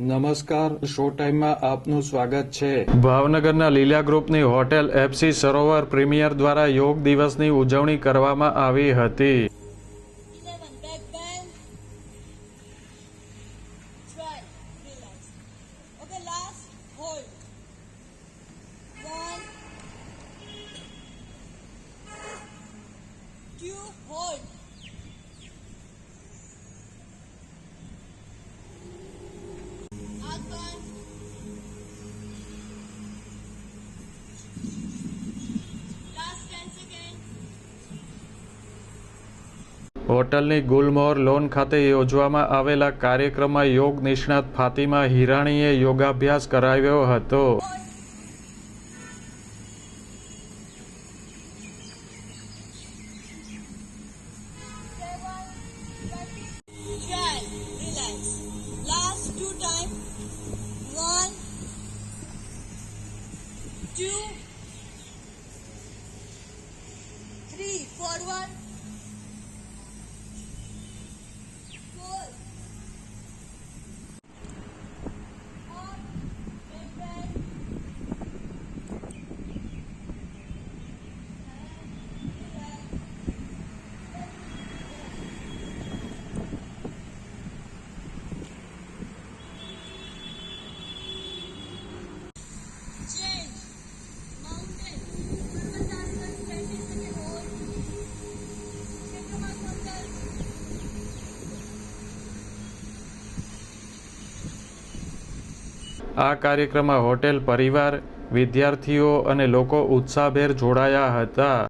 નમસ્કાર શો ટાઈમમાં આપનું સ્વાગત છે ભાવનગરના લીલા ગ્રુપની હોટેલ એફસી સરોવર પ્રીમિયર દ્વારા યોગ દિવસની ઉજવણી કરવામાં આવી હતી hold. હોટલની ગુલમોહર લોન ખાતે યોજવામાં આવેલા કાર્યક્રમમાં યોગ નિષ્ણાત ફાતિમા હિરાણીએ યોગાભ્યાસ કરાવ્યો હતો two, three. Forward. આ કાર્યક્રમમાં હોટેલ પરિવાર વિદ્યાર્થીઓ અને લોકો ઉત્સાહભેર જોડાયા હતા.